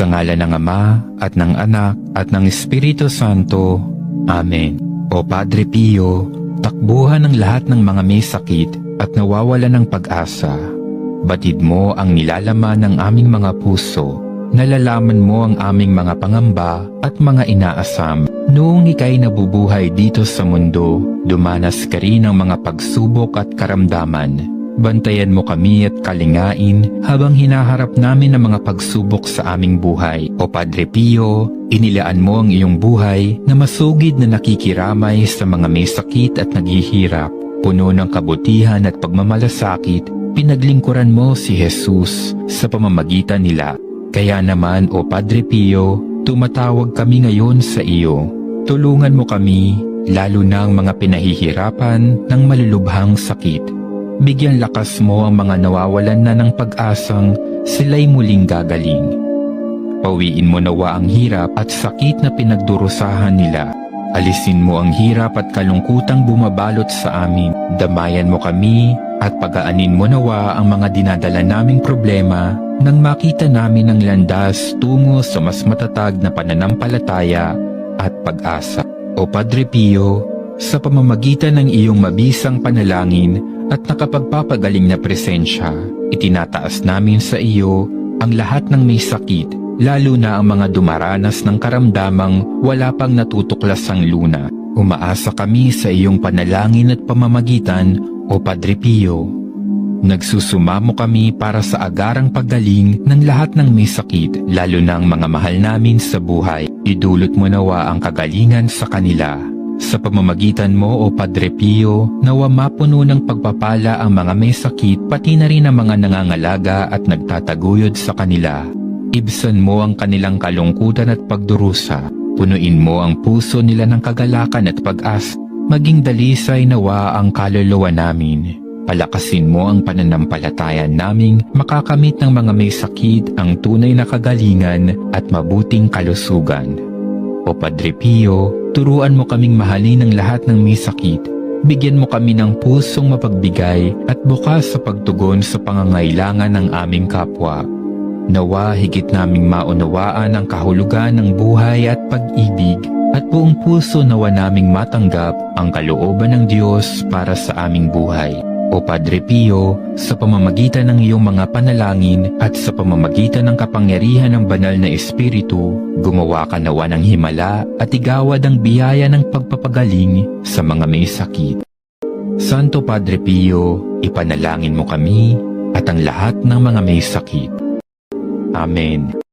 Sa ngala ng Ama, at ng Anak, at ng Espiritu Santo. Amen. O Padre Pio, takbuhan ng lahat ng mga may sakit at nawawala ng pag-asa. Batid mo ang nilalaman ng aming mga puso. Nalalaman mo ang aming mga pangamba at mga inaasam. Noong ikay nabubuhay dito sa mundo, dumanas ka rin ng mga pagsubok at karamdaman. Bantayan mo kami at kalingain habang hinaharap namin ang mga pagsubok sa aming buhay. O Padre Pio, inilaan mo ang iyong buhay na masugid na nakikiramay sa mga may sakit at naghihirap. Puno ng kabutihan at pagmamalasakit, pinaglingkuran mo si Jesus sa pamamagitan nila. Kaya naman, O Padre Pio, tumatawag kami ngayon sa iyo. Tulungan mo kami, lalo na ang mga pinahihirapan ng malulubhang sakit. Bigyan lakas mo ang mga nawawalan na ng pag-asang sila'y muling gagaling. Pawiin mo nawa ang hirap at sakit na pinagdurusahan nila. Alisin mo ang hirap at kalungkutang bumabalot sa amin. Damayan mo kami at pagaanin mo nawa ang mga dinadala naming problema nang makita namin ang landas tungo sa mas matatag na pananampalataya at pag-asa. O Padre Pio, sa pamamagitan ng iyong mabisang panalangin at nakapagpapagaling na presensya, itinataas namin sa iyo ang lahat ng may sakit, lalo na ang mga dumaranas ng karamdamang wala pang natutuklas ang luna. Umaasa kami sa iyong panalangin at pamamagitan, O Padre Pio. Nagsusumamo kami para sa agarang paggaling ng lahat ng may sakit, lalo na ang mga mahal namin sa buhay. Idulot mo nawa ang kagalingan sa kanila. Sa pamamagitan mo, O Padre Pio, nawa mapuno ng pagpapala ang mga may sakit, pati na rin ang mga nangangalaga at nagtataguyod sa kanila. Ibsan mo ang kanilang kalungkutan at pagdurusa. Punuin mo ang puso nila ng kagalakan at pag-asa. Maging dalisay nawa ang kaluluwa namin. Palakasin mo ang pananampalataya naming makakamit ng mga may sakit ang tunay na kagalingan at mabuting kalusugan. O Padre Pio, turuan mo kaming mahalin ang lahat ng may sakit. Bigyan mo kami ng pusong mapagbigay at bukas sa pagtugon sa pangangailangan ng aming kapwa. Nawa higit naming maunawaan ang kahulugan ng buhay at pag-ibig at buong puso nawa naming matanggap ang kalooban ng Diyos para sa aming buhay. O Padre Pio, sa pamamagitan ng iyong mga panalangin at sa pamamagitan ng kapangyarihan ng banal na Espiritu, gumawa ka nawa ng himala at igawad ang biyaya ng pagpapagaling sa mga may sakit. Santo Padre Pio, ipanalangin mo kami at ang lahat ng mga may sakit. Amen.